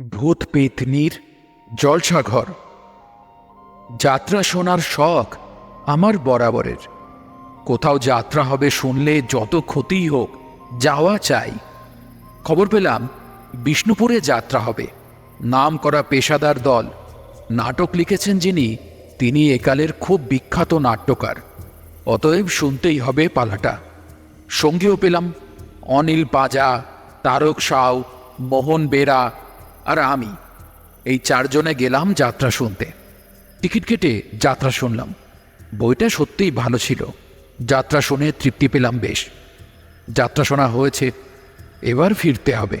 ভূত পেতনির জলসাঘর। যাত্রা শোনার শখ আমার বরাবরের। কোথাও যাত্রা হবে শুনলে যত ক্ষতিই হোক, যাওয়া চাই। খবর পেলাম, বিষ্ণুপুরে যাত্রা হবে। নাম করা পেশাদার দল। নাটক লিখেছেন যিনি, তিনি একালের খুব বিখ্যাত নাট্যকার। অতএব শুনতেই হবে পালাটা। সঙ্গীও পেলাম, অনিল পাজা, তারক সাউ, মোহন বেরা আর আমি, এই চারজনে গেলাম যাত্রা শুনতে। টিকিট কেটে যাত্রা শুনলাম। বইটা সত্যিই ভালো ছিল। যাত্রা শুনে তৃপ্তি পেলাম বেশ। যাত্রা শোনা হয়েছে, এবার ফিরতে হবে।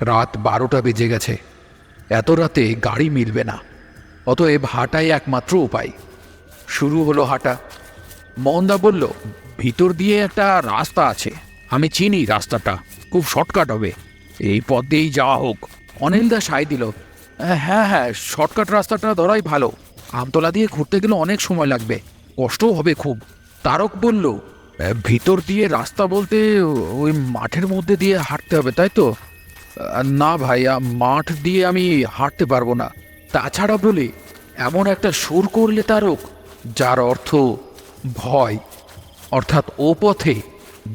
রাত বারোটা বেজে গেছে। এত রাতে গাড়ি মিলবে না। অতএব হাঁটাই একমাত্র উপায়। শুরু হলো হাঁটা। মোহনদা বলল, ভিতর দিয়ে একটা রাস্তা আছে। আমি চিনি রাস্তাটা। খুব শর্টকাট হবে। এই পথ দিয়েই যাওয়া হোক। অনিলদা সাই দিল হ্যাঁ হ্যাঁ শর্টকাট রাস্তাটা ধরাই ভালো। আমতলা দিয়ে ঘুরতে গেলে অনেক সময় লাগবে, কষ্টও হবে খুব। তারক বলল ভিতর দিয়ে রাস্তা বলতে ওই মাঠের মধ্যে দিয়ে হাঁটতে হবে, তাই তো? না ভাই মাঠ দিয়ে আমি হাঁটতে পারব না। তাছাড়া বলে, এমন একটা সুর করলে তারক, যার অর্থ ভয়, অর্থাৎ ও পথে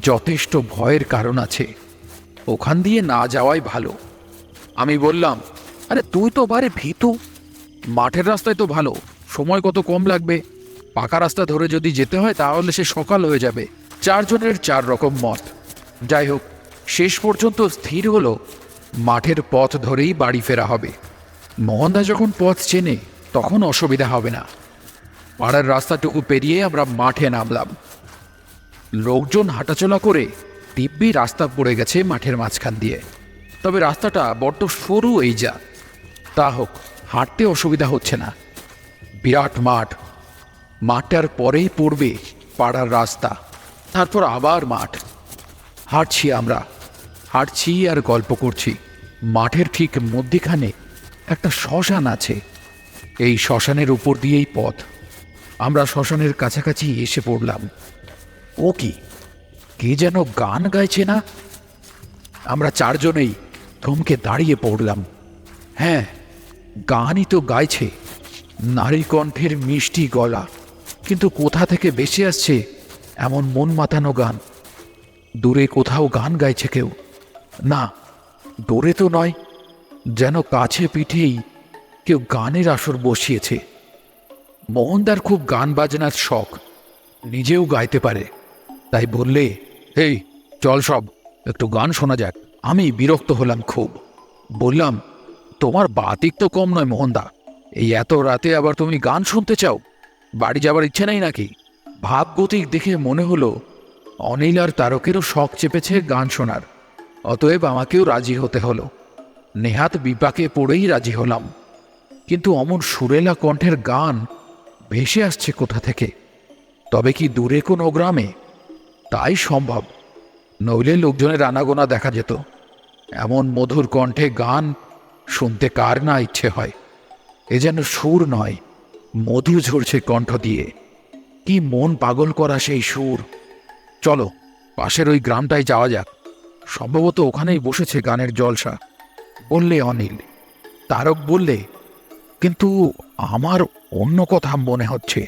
যথেষ্ট ভয়ের কারণ আছে। ওখান দিয়ে না যাওয়াই ভালো। আমি বললাম, আরে তুই তো বারে ভীতু। মাঠের রাস্তায় তো ভালো, সময় কত কম লাগবে। পাকা রাস্তা ধরে যদি যেতে হয় তাহলে সে সকাল হয়ে যাবে। চারজনের চার রকম মত। যাই হোক, শেষ পর্যন্ত স্থির হলো। মাঠের পথ ধরেই বাড়ি ফেরা হবে। মোহনদা যখন পথ চেনে, তখন অসুবিধা হবে না। পাড়ার রাস্তাটুকু পেরিয়ে আমরা মাঠে নামলাম। লোকজন হাঁটাচলা করে দিব্যি রাস্তা পড়ে গেছে মাঠের মাঝখান দিয়ে। তবে রাস্তাটা বড্ড সরু এই যা। তা হোক, হাঁটতে অসুবিধা হচ্ছে না। বিরাট মাঠ। মাঠটার পরেই পড়বে পাড়ার রাস্তা। তারপর আবার মাঠ। হাঁটছি আমরা। হাঁটছি আর গল্প করছি। মাঠের ঠিক মধ্যিখানে একটা শ্মশান আছে। এই শ্মশানের উপর দিয়েই পথ। আমরা শ্মশানের কাছাকাছি এসে পড়লাম। ও কি? কে যেন গান গাইছে না? আমরা চারজনেই থমকে দাঁড়িয়ে পড়লাম। হ্যাঁ গানই তো গাইছে। নারী কণ্ঠের মিষ্টি গলা। কিন্তু কোথা থেকে বেশি আসছে এমন মন মাতানো গান? দূরে কোথাও গান গাইছে কেউ? না, দূরে তো নয়, যেন কাছে পিঠেই কেউ গানের আসর বসিয়েছে। মোহনদার খুব গান বাজনার শখ, নিজেও গাইতে পারে। তাই বললে এই চল সব, একটু গান শোনা যাক। আমি বিরক্ত হলাম খুব। বললাম, তোমার বাতিক তো কম নয় মোহনদা। এই এত রাতে আবার তুমি গান শুনতে চাও? বাড়ি যাবার ইচ্ছে নেই নাকি? ভাবগতিক দেখে মনে হলো, অনিল আর তারকেরও শখ চেপেছে গান শোনার। অতএব আমাকেও রাজি হতে হলো। নেহাত বিপাকে পড়েই রাজি হলাম। কিন্তু অমন সুরেলা কণ্ঠের গান ভেসে আসছে কোথা থেকে? তবে কি দূরে কোনো গ্রামে? তাই সম্ভব। নইলে লোকজনের আনাগোনা দেখা যেত। এমন মধুর কণ্ঠে গান শুনতে কার না ইচ্ছে হয়? এ যেন সুর নয়, মধু ঝরছে কণ্ঠ দিয়ে। কি মন পাগল করা সেই সুর? চলো, পাশের ওই গ্রামটায় যাওয়া যাক। সম্ভবত ওখানেই বসেছে গানের জলসা। বললে অনিল, তারক বললে, কিন্তু আমার অন্য কথা মনে হচ্ছে।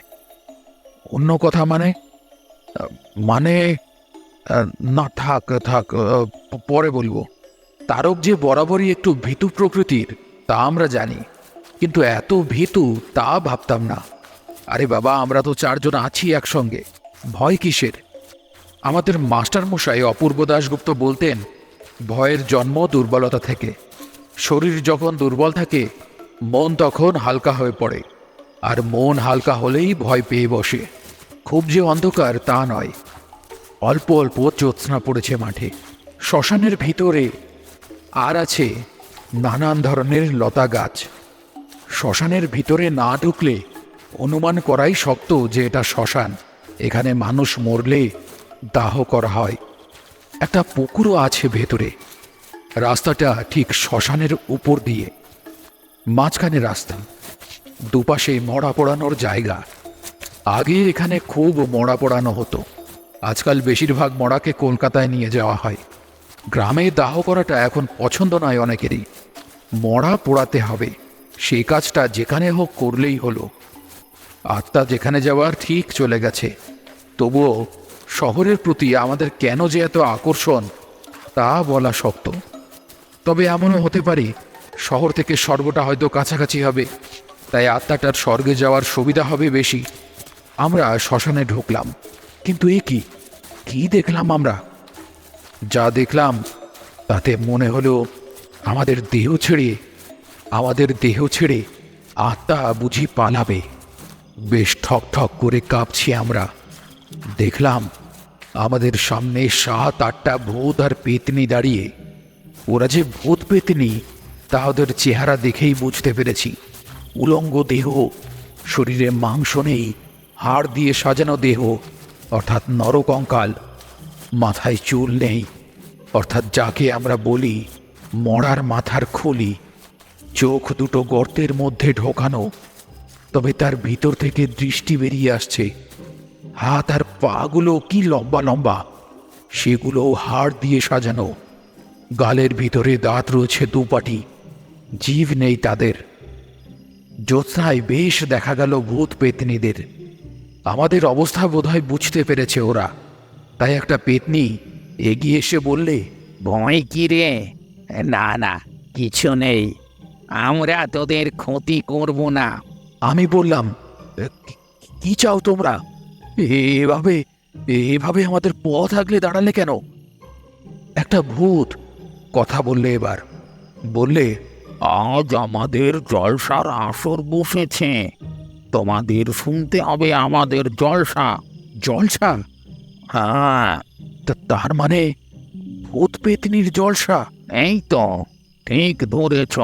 অন্য কথা মানে? মানে না, থাক থাক পরে বলব। তারক যে বরাবরই একটু ভীতু প্রকৃতির, তা আমরা জানি। কিন্তু এত ভীতু, তা ভাবতাম না। আরে বাবা, আমরা তো চারজন আছি একসঙ্গে। ভয় কিসের? আমাদের মাস্টার মশাই অপূর্ব দাশগুপ্ত বলতেন, ভয়ের জন্ম দুর্বলতা থেকে। শরীর যখন দুর্বল থাকে, মন তখন হালকা হয়ে পড়ে। আর মন হালকা হলেই ভয় পেয়ে বসে। খুব যে অন্ধকার, তা নয়। অল্প অল্প জ্যোৎস্না পড়েছে মাঠে। শ্মশানের ভিতরে আর আছে নানান ধরনের লতা গাছ। শ্মশানের ভিতরে না ঢুকলে অনুমান করাই শক্ত যে এটা শ্মশান। এখানে মানুষ মরলে দাহ করা হয়। একটা পুকুরও আছে ভেতরে। রাস্তাটা ঠিক শ্মশানের উপর দিয়ে। মাঝখানে রাস্তা। দুপাশে মরা পোড়ানোর জায়গা। আগে এখানে খুব মরা পোড়ানো হতো। আজকাল বেশিরভাগ মরাকে কলকাতায় নিয়ে যাওয়া হয়। গ্রামে দাহ করাটা এখন পছন্দ নয় অনেকেরই। মরা পোড়াতে হবে। সেই কাজটা যেখানে হোক করলেই হলো। আত্মা যেখানে যাওয়ার ঠিক চলে গেছে। তবুও শহরের প্রতি আমাদের কেন যে এত আকর্ষণ, তা বলা শক্ত। তবে এমনও হতে পারে, শহর থেকে স্বর্গটা হয়তো কাছাকাছি হবে। তাই আত্মাটার স্বর্গে যাওয়ার সুবিধা হবে বেশি। আমরা শ্মশানে ঢুকলাম। কিন্তু এ কি? কি দেখলাম আমরা? যা দেখলাম, তাতে মনে হলো আমাদের দেহ ছেড়ে, আমাদের দেহ ছেড়ে আত্মা বুঝি পালাবে। বেশ ঠক ঠক করে কাঁপছি আমরা। দেখলাম আমাদের সামনে সাত, আটটা ভূত আর পেতনি দাঁড়িয়ে। ওরা যে ভূত পেতনি, তা ওদের চেহারা দেখেই বুঝতে পেরেছি। উলঙ্গ দেহ, শরীরে মাংস নেই, হাড় দিয়ে সাজানো দেহ, অর্থাৎ নরকঙ্কাল। মাথায় চুল নেই। অর্থাৎ যাকে আমরা বলি মরার মাথার খুলি, চোখ দুটো গর্তের মধ্যে ঢোকানো, তবে তার ভিতর থেকে দৃষ্টি বেরিয়ে আসছে। হাত আর পাগুলো কি লম্বা লম্বা সেগুলো হাড় দিয়ে সাজানো। গালের ভিতরে দাঁত রয়েছে দুপাটি, জীব নেই তাদের। জ্যোৎস্নায় বেশ দেখা গেল ভূত পেতনিদের। আমাদের অবস্থা বোধহয় বুঝতে পেরেছে ওরা। তাই একটা পেতনি এগিয়ে এসে বললে ভয় কি রে? না না কিছু নেই। আমরা তোদের ক্ষতি করব না। আমি বললাম "এ, কি- কি চাও তোমরা? এভাবে এভাবে আমাদের পথ আগলে দাঁড়ালে কেন? একটা ভূত কথা বললে এবার। বললে আজ আমাদের জলসার আসর বসেছে। তোমাদের শুনতে হবে আমাদের জলসা। জলসা? হ্যাঁ। তা- তার মানে ভূত পেতনির জলসা? এই তো ঠিক ধরেছ।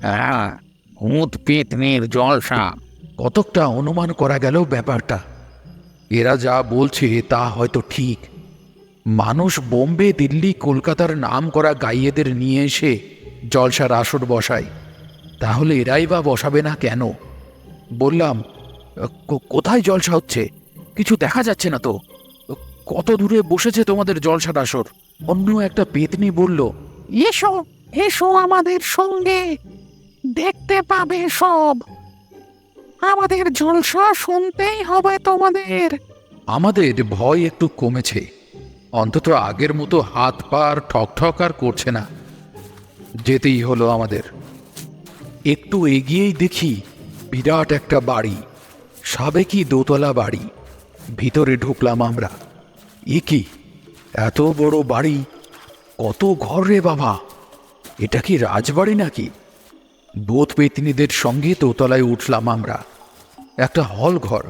হ্যাঁ ভূত পেতনির জলসা। কতকটা অনুমান করা গেল ব্যাপারটা। এরা যা বলছে তা হয়তো ঠিক। মানুষ বোম্বে দিল্লি কলকাতার নাম করা গাইয়েদের নিয়ে এসে জলসার আসর বসায়। তাহলে এরাই বা বসাবে না কেন? বললাম "কো- কোথায় জলসা হচ্ছে? কিছু দেখা যাচ্ছে না তো? কত দূরে বসেছে তোমাদের জলসার আসর অন্য একটা পেতনি বলল এসো এসো আমাদের সঙ্গে। দেখতে পাবে সব। আমাদের জলসা শুনতেই হবে তোমাদের। আমাদের ভয় একটু কমেছে। অন্তত আগের মতো হাত পা আর ঠক ঠক আর করছে না। যেতেই হলো আমাদের। একটু এগিয়েই দেখি বিরাট একটা বাড়ি। সাবেকি দোতলা বাড়ি। ভিতরে ঢুকলাম আমরা। এ কি? এত বড় বাড়ি? কত ঘর রে বাবা? এটা কি রাজবাড়ি নাকি? বোধ পেতনিদের সঙ্গে দোতলায় উঠলাম আমরা। একটা হল ঘর।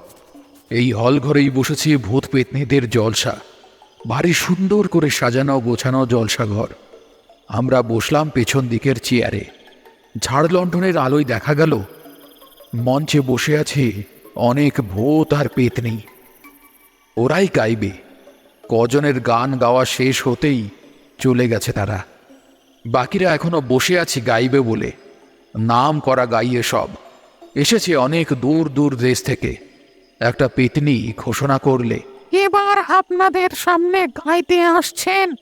এই হল ঘরেই বসেছে ভূত পেতনিদের জলসা। ভারী সুন্দর করে সাজানো গোছানো জলসা ঘর। আমরা বসলাম পেছন দিকের চেয়ারে। ঝাড় লণ্ঠনের আলোয় দেখা গেল, মঞ্চে বসে আছে অনেক ভূত আর পেতনি। ওরাই গাইবে। কজনের গান গাওয়া শেষ হতেই চলে গেছে তারা। বাকিরা এখনও বসে আছি গাইবে বলে। নাম করা গাইয়ে সব। এসেছে অনেক দূর দূর দেশ থেকে। একটা পেতনি ঘোষণা করলে এবার আপনাদের সামনে গাইতে আসছেন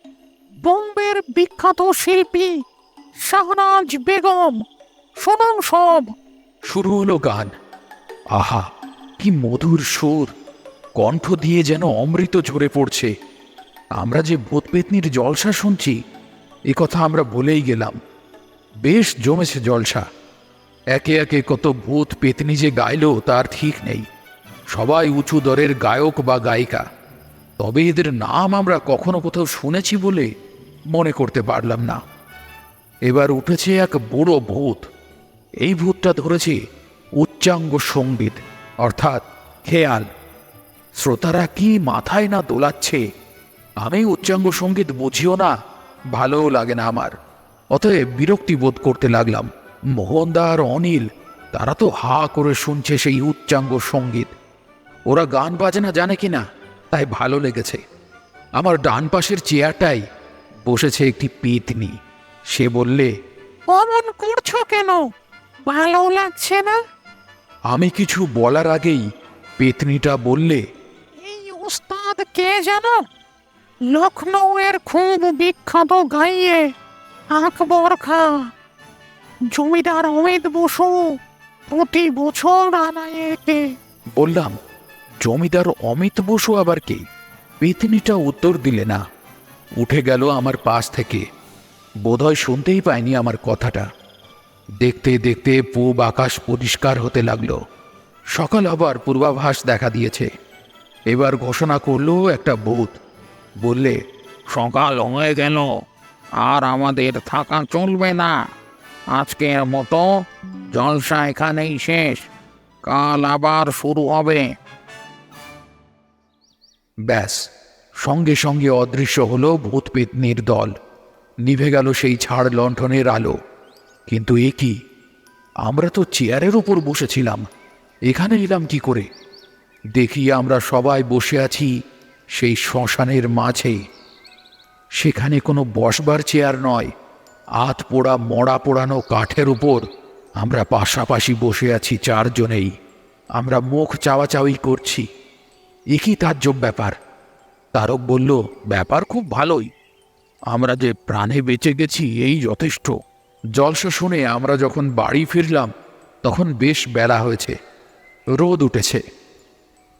বোম্বের বিখ্যাত শিল্পী শাহনাজ বেগম। শুনুন সব। শুরু হলো গান। আহা কি মধুর সুর। কণ্ঠ দিয়ে যেন অমৃত ঝরে পড়ছে। আমরা যে ভূত পেতনির জলসা শুনছি, এ কথা আমরা বলেই গেলাম। বেশ জমেছে জলসা। একে একে কত ভূত পেতনি যে গাইল, তার ঠিক নেই। সবাই উঁচু দরের গায়ক বা গায়িকা। তবে এদের নাম আমরা কখনো কোথাও শুনেছি বলে মনে করতে পারলাম না। এবার উঠেছে এক বড় ভূত। এই ভূতটা ধরেছে উচ্চাঙ্গ সংগীত, অর্থাৎ খেয়াল। শ্রোতারা কি মাথায় না দোলাচ্ছে? আমি উচ্চাঙ্গ সংগীত বুঝিও না ভালোও লাগে না আমার। অতএব বিরক্তি বোধ করতে লাগলাম। মোহনদা আর অনিল তারা তো হা করে শুনছে সেই উচ্চাঙ্গ সংগীত। ওরা গান বাজনা জানে কিনা তাই ভালো লেগেছে। আমার ডান পাশের চেয়ারটাই বসেছে একটি পেতনি। সে বললে অমন করছ কেন? ভালো লাগছে না? আমি কিছু বলার আগেই পেতনিটা বললে উস্তাদ কে জানো লখনৌয়ের খুব বিখ্যাত গাইয়ে আকবর খা, জমিদার অমিত বসু প্রতি বছর আনায় বললাম, জমিদার অমিত বসু আবার কে? পেতনিটা উত্তর দিলে না। উঠে গেল আমার পাশ থেকে। বোধহয় শুনতেই পায়নি আমার কথাটা। দেখতে দেখতে পূব আকাশ পরিষ্কার হতে লাগল। সকাল আবার পূর্বাভাস দেখা দিয়েছে। এবার ঘোষণা করল একটা ভূত বললে, সকাল হয়ে গেল, আর আমাদের থাকা চলবে না। আজকের মতো জলসা এখানেই শেষ। কাল আবার শুরু হবে। ব্যাস, সঙ্গে সঙ্গে অদৃশ্য হলো ভূত পেতনির দল। নিভে গেল সেই ছাড় লণ্ঠনের আলো। কিন্তু এ কি? আমরা তো চেয়ারের ওপর বসেছিলাম। এখানে এলাম কি করে? দেখি আমরা সবাই বসে আছি সেই শ্মশানের মাঝে। সেখানে কোনো বসবার চেয়ার নয়, আত পোড়া মড়া পোড়ানো কাঠের উপর। আমরা পাশাপাশি বসে আছি চারজনেই। আমরা মুখ চাওয়াচাওয়ি করছি। একই তার তাজ্জব ব্যাপার। তারক বলল, ব্যাপার খুব ভালোই। আমরা যে প্রাণে বেঁচে গেছি এই যথেষ্ট। জলসা শুনে আমরা যখন বাড়ি ফিরলাম, তখন বেশ বেলা হয়েছে। রোদ উঠেছে।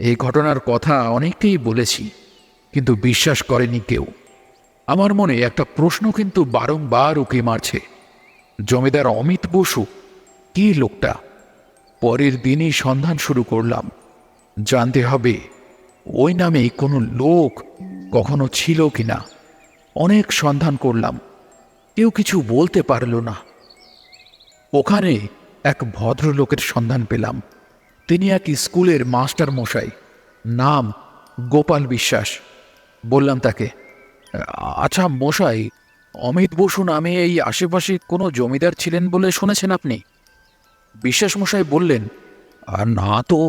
এই ঘটনার কথা অনেককেই বলেছি, কিন্তু বিশ্বাস করেনি কেউ। আমার মনে একটা প্রশ্ন কিন্তু বারংবার উকে মারছে। জমিদার অমিত বসু, কি লোকটা? পরের দিনই সন্ধান শুরু করলাম। জানতে হবে, ওই নামে কোনো লোক কখনো ছিল কিনা। অনেক সন্ধান করলাম, কেউ কিছু বলতে পারল না। ওখানে এক ভদ্রলোকের সন্ধান পেলাম। তিনি এক স্কুলের মাস্টার মশাই, নাম গোপাল বিশ্বাস। বললাম তাকে আচ্ছা মশাই, অমিত বসু নামে এই আশেপাশে কোনো জমিদার ছিলেন বলে শুনেছেন আপনি? বিশ্বাস মশাই বললেন, আর না তো,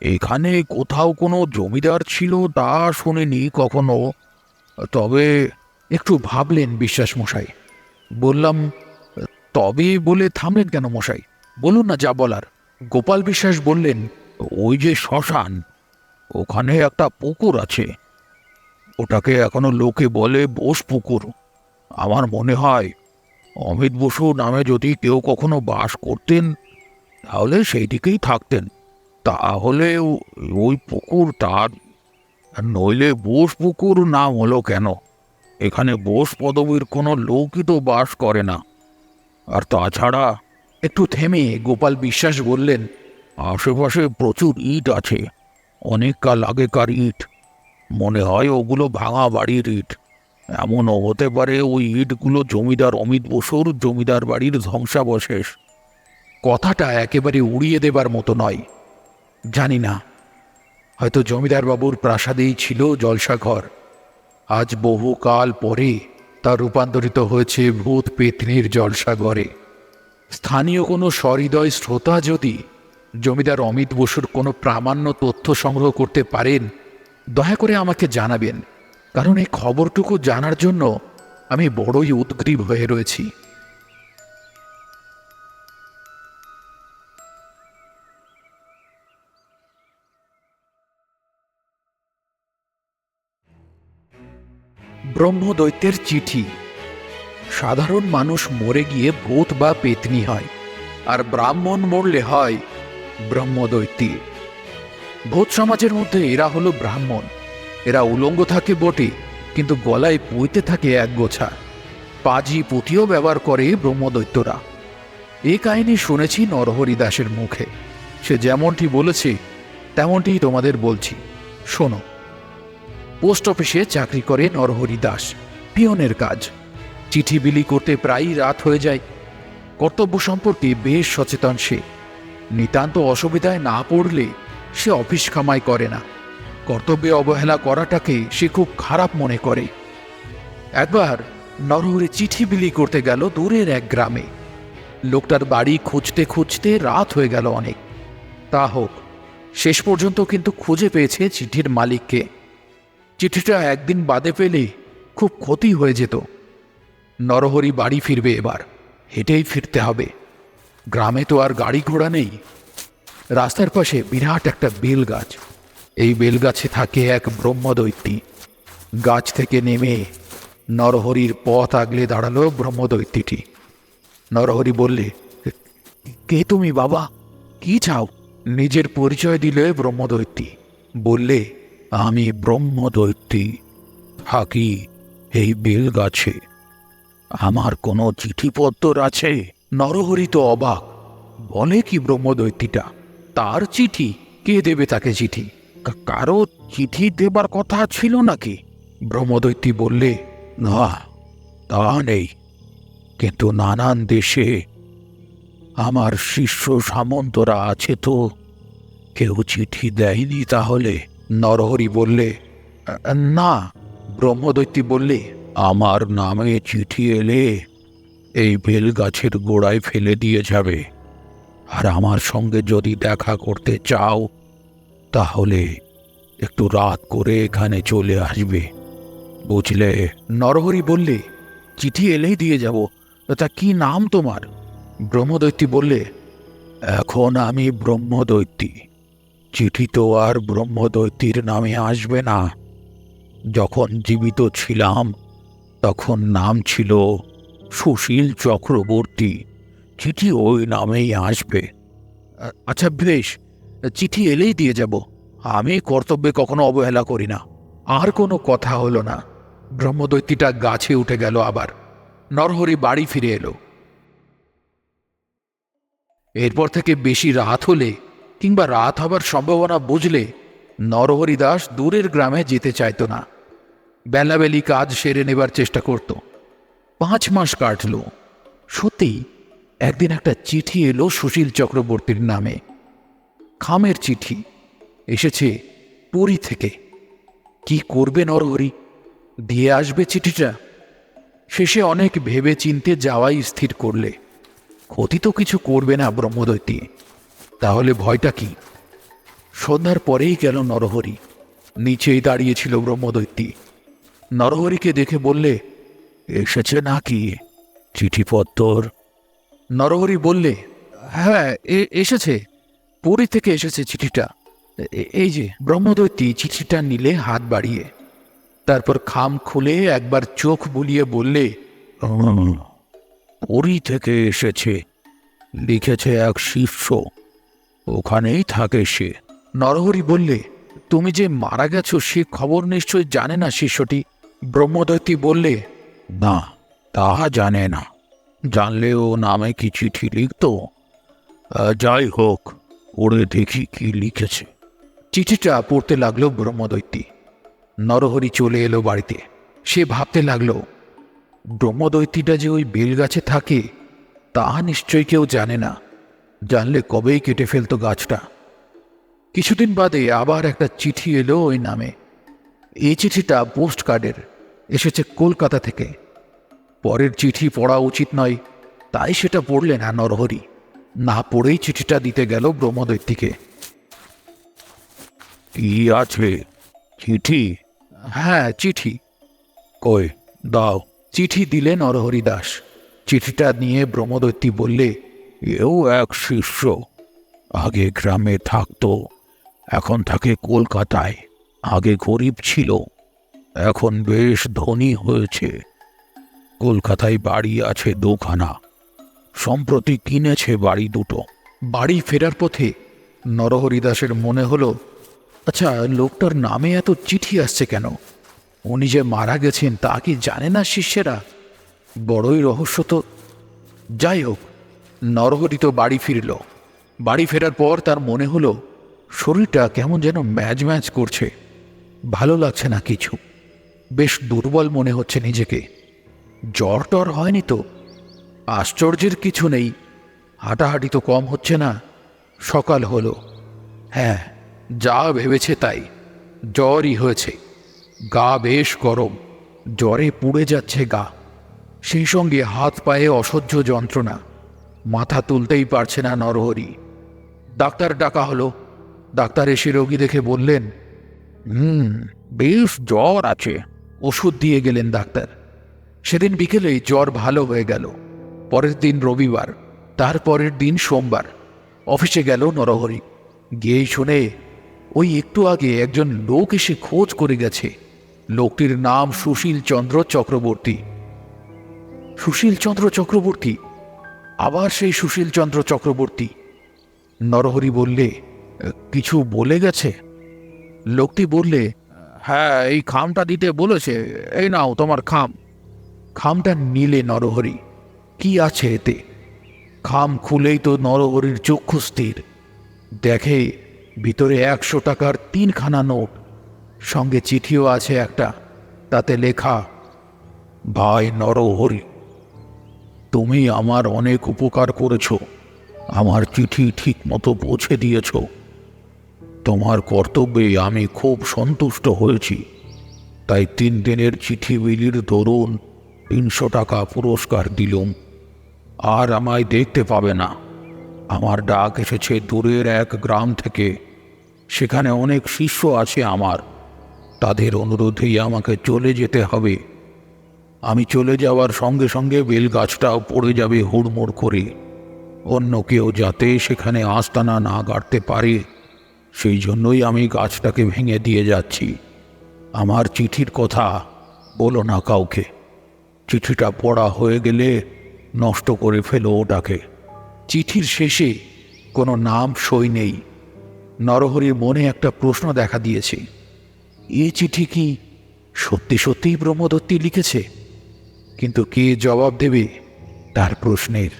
এখানে কোথাও কোনো জমিদার ছিল তা শুনিনি কখনো। তবে একটু ভাবলেন বিশ্বাস মশাই। বললাম, তবে বলে থামলেন কেন মশাই? বলুন না যা বলার। গোপাল বিশ্বাস বললেন, ওই যে শ্মশান, ওখানে একটা পুকুর আছে। ওটাকে এখনও লোকে বলে বোস পুকুর। আমার মনে হয় অমিত বসু নামে যদি কেউ কখনো বাস করতেন, তাহলে সেই দিকেই থাকতেন। তাহলে ওই পুকুর তার, নইলে বোস পুকুর নাম হলো কেন? এখানে বোস পদবীর কোনো লোকই তো বাস করে না। আর তাছাড়া একটু থেমে গোপাল বিশ্বাস বললেন, আশেপাশে প্রচুর ইট আছে। অনেক কাল আগেকার ইট। মনে হয় ওগুলো ভাঙা বাড়ির ইট। এমনও হতে পারে ওই ইটগুলো জমিদার অমিত বসুর জমিদার বাড়ির ধ্বংসাবশেষ। কথাটা একেবারে উড়িয়ে দেবার মতো নয়। জানি না। হয়তো জমিদার বাবুর প্রাসাদেই ছিল জলসাঘর। আজ বহুকাল পরে তা রূপান্তরিত হয়েছে ভূত পেতনির জলসাঘরে। স্থানীয় কোনো সহৃদয় শ্রোতা যদি জমিদার অমিত বসুর কোনো প্রামাণ্য তথ্য সংগ্রহ করতে পারেন, দয়া করে আমাকে জানাবেন, কারণ এই খবরটুকু জানার জন্য আমি বড়ই উদ্গ্রীব হয়ে রয়েছি। ব্রহ্মদৈত্যের চিঠি সাধারণ মানুষ মরে গিয়ে ভূত বা পেতনি হয়, আর ব্রাহ্মণ মরলে হয় ব্রহ্মদৈত্যী ভূত সমাজের মধ্যে এরা হলো ব্রাহ্মণ। এরা উলঙ্গ থাকে বটে, কিন্তু গলায় পুঁতে থাকে এক গোছা। পাজি পুঁতিও ব্যবহার করে ব্রহ্মদৈত্যরা। এ কাহিনী শুনেছি নরহরি দাসের মুখে। সে যেমনটি বলেছে তেমনটি তোমাদের বলছি। শোনো। পোস্ট অফিসে চাকরি করে নরহরি দাস পিয়নের কাজ। চিঠি বিলি করতে প্রায়ই রাত হয়ে যায়। কর্তব্য সম্পর্কে বেশ সচেতন সে। নিতান্ত অসুবিধায় না পড়লে সে অফিস কামাই করে না। কর্তব্যে অবহেলা করাটাকে সে খুব খারাপ মনে করে। একবার নরহরে চিঠি বিলি করতে গেল দূরের এক গ্রামে। লোকটার বাড়ি খুঁজতে খুঁজতে রাত হয়ে গেল অনেক। তা হোক, শেষ পর্যন্ত কিন্তু খুঁজে পেয়েছে চিঠির মালিককে। চিঠিটা একদিন বাদে পেলে খুব ক্ষতি হয়ে যেত। নরহরি বাড়ি ফিরবে এবার। হেঁটেই ফিরতে হবে। গ্রামে তো আর গাড়ি ঘোড়া নেই। রাস্তার পাশে বিরাট একটা বেল গাছ এই বেল গাছে থাকে এক ব্রহ্মদৈত্যী গাছ থেকে নেমে নরহরির পথ আগলে দাঁড়াল ব্রহ্মদৈত্যীটি নরহরি বললে, কে তুমি বাবা? কি চাও? নিজের পরিচয় দিলে ব্রহ্মদৈত্যী বললে, আমি ব্রহ্মদৈত্যী থাকি এই বেল গাছে আমার কোনো চিঠিপত্তর আছে? নরহরি তো অবাক। বলে কি ব্রহ্মদৈত্যীটা? তার চিঠি? কে দেবে তাকে চিঠি? কারও চিঠি দেবার কথা ছিল নাকি? ব্রহ্মদৈত্যী বললে, না, তা নেই। কিন্তু নানান দেশে আমার শিষ্য সামন্তরা আছে তো। কেউ চিঠি দেয়নি তাহলে? নরহরি বললে, না, ব্রহ্মদৈত্যী বললে আমার নামে চিঠি এলে এই বেল গাছের গোড়ায় ফেলে দিয়ে যাবে। আর আমার সঙ্গে যদি দেখা করতে চাও তাহলে একটু রাত করে এখানে চলে আসবে। বুঝলে? নরহরি বললে চিঠি এলেই দিয়ে যাব। তা কি নাম তোমার? ব্রহ্মদৈত্যী বললে এখন আমি ব্রহ্মদৈত্যী চিঠি তো আর ব্রহ্মদৈত্যীর নামে আসবে না। যখন জীবিত ছিলাম তখন নাম ছিল সুশীল চক্রবর্তী। চিঠি ওই নামেই আসবে। আচ্ছা বেশ, চিঠি এলেই দিয়ে যাব। আমি কর্তব্যে কখনো অবহেলা করি না। আর কোনো কথা হলো না। ব্রহ্মদৈত্যীটা গাছে উঠে গেল আবার। নরহরি বাড়ি ফিরে এলো। এরপর থেকে বেশি রাত হলে কিংবা রাত হবার সম্ভাবনা বুঝলে নরহরি দাস দূরের গ্রামে যেতে চাইতো না। বেলাবেলি কাজ সেরে নেবার চেষ্টা করত। পাঁচ মাস কাটল। সত্যি একদিন একটা চিঠি এলো সুশীল চক্রবর্তীর নামে। খামের চিঠি। এসেছে পুরী থেকে। কি করবে নরহরি? দিয়ে আসবে চিঠিটা? শেষে অনেক ভেবে চিনতে যাওয়াই স্থির করলে। ক্ষতি তো কিছু করবে না ব্রহ্মদৈত্যী তাহলে ভয়টা কি? সন্ধ্যার পরেই গেল নরহরি। নিচেই দাঁড়িয়েছিল ব্রহ্মদৈত্যী নরহরিকে দেখে বললে এসেছে নাকি চিঠিপত্তর নরহরি বললে হ্যাঁ এ- এসেছে। পুরী থেকে এসেছে চিঠিটা। এই যে ব্রহ্মদৈত্যী চিঠিটা নিলে হাত বাড়িয়ে। তারপর খাম খুলে একবার চোখ বুলিয়ে বললে "হুম, পুরী থেকে এসেছে। লিখেছে এক শিষ্য। ওখানেই থাকে সে। নরহরি বললে তুমি যে মারা গেছো সে খবর নিশ্চয় জানে না শিষ্যটি। ব্রহ্মদৈত্যী বললে না তাহা জানে না। জানলে ও নামে কি চিঠি লিখত? যাই হোক ওরে দেখি কি লিখেছে। চিঠিটা পড়তে লাগল ব্রহ্মদৈত্যী নরহরি চলে এলো বাড়িতে। সে ভাবতে লাগল ব্রহ্মদৈত্যীটা যে ওই বেলগাছে থাকে তা নিশ্চয়ই কেউ জানে না। জানলে কবেই কেটে ফেলতো গাছটা? কিছুদিন বাদে আবার একটা চিঠি এলো ওই নামে। এই চিঠিটা পোস্ট কার্ডের এসেছে কলকাতা থেকে। পরের চিঠি পড়া উচিত নয় তাই সেটা পড়লে না নরহরি। না পড়েই চিঠিটা দিতে গেল ব্রহ্মদৈত্যীকে কি আছে? চিঠি? হ্যাঁ চিঠি। কই? দাও। চিঠি দিলে নরহরি দাস। চিঠিটা নিয়ে ব্রহ্মদৈত্যী বললে এও এক শিষ্য। আগে গ্রামে থাকতো এখন থাকে কলকাতায়। আগে গরিব ছিল। এখন বেশ ধনী হয়েছে। কলকাতায় বাড়ি আছে দুখানা। সম্প্রতি কিনেছে বাড়ি দুটো। বাড়ি ফেরার পথে নরহরি দাসের মনে হলো আচ্ছা লোকটার নামে এত চিঠি আসছে কেন? উনি যে মারা গেছেন তা কি জানে না শিষ্যেরা? বড়ই রহস্য তো। যাই হোক, নরহরি তো বাড়ি ফিরল। বাড়ি ফেরার পর তার মনে হলো, শরীরটা কেমন যেন ম্যাজ ম্যাজ করছে। ভালো লাগছে না কিছু। বেশ দুর্বল মনে হচ্ছে নিজেকে। জ্বর টর হয়নি তো? আশ্চর্যের কিছু নেই। হাঁটাহাঁটি তো কম হচ্ছে না। সকাল হলো। হ্যাঁ যা ভেবেছে তাই। জ্বরই হয়েছে। গা বেশ গরম। জ্বরে পুড়ে যাচ্ছে গা। সেই সঙ্গে হাত পায়ে অসহ্য যন্ত্রণা। মাথা তুলতেই পারছে না নরহরি। ডাক্তার ডাকা হলো। ডাক্তার এসে রোগী দেখে বললেন, হুম, বেশ জ্বর আছে। ওষুধ দিয়ে গেলেন ডাক্তার। সেদিন বিকেলেই জ্বর ভালো হয়ে গেল। পরের দিন রবিবার তার পরের দিন সোমবার। অফিসে গেল নরহরি। গিয়েই শুনে, ওই একটু আগে একজন লোক এসে খোঁজ করে গেছে। লোকটির নাম সুশীল চন্দ্র চক্রবর্তী। সুশীল চন্দ্র চক্রবর্তী? আবার সেই সুশীলচন্দ্র চক্রবর্তী? নরহরি বললে, কিছু বলে গেছে? লোকটি বললে হ্যাঁ এই খামটা দিতে বলেছে। এই নাও তোমার খাম। খামটা নিলে নরহরি। কি আছে এতে? খাম খুলেই তো নরহরির চক্ষু স্থির। দেখে ভিতরে একশো টাকার তিনখানা নোট। সঙ্গে চিঠিও আছে একটা। তাতে লেখা, ভাই নরহরি, তুমি আমার অনেক উপকার করেছ। আমার চিঠি ঠিক মতো পৌঁছে দিয়েছ। তোমার কর্তব্যে আমি খুব সন্তুষ্ট হয়েছি। তাই তিন দিনের চিঠি বিলির দরুন তিনশো টাকা পুরস্কার দিলুম। আর আমায় দেখতে পাবে না। আমার ডাক এসেছে দূরের এক গ্রাম থেকে। সেখানে অনেক শিষ্য আছে আমার। তাদের অনুরোধেই আমাকে চলে যেতে হবে। আমি চলে যাওয়ার সঙ্গে সঙ্গে বেল গাছটাও পড়ে যাবে হুড়মুড় করে। অন্য কেউ যাতে সেখানে আস্তানা না গাড়তে পারে। সেই জন্যই আমি গাছটাকে ভেঙে দিয়ে যাচ্ছি। আমার চিঠির কথা বলো না কাউকে। চিঠিটা পড়া হয়ে গেলে নষ্ট করে ফেলো ওটাকে। চিঠির শেষে কোনো নাম সই নেই। নরহরির মনে একটা প্রশ্ন দেখা দিয়েছে। এ চিঠি কি সত্যি সত্যিই ব্রহ্মদত্তী লিখেছে? কিন্তু কে জবাব দেবে তার প্রশ্নের?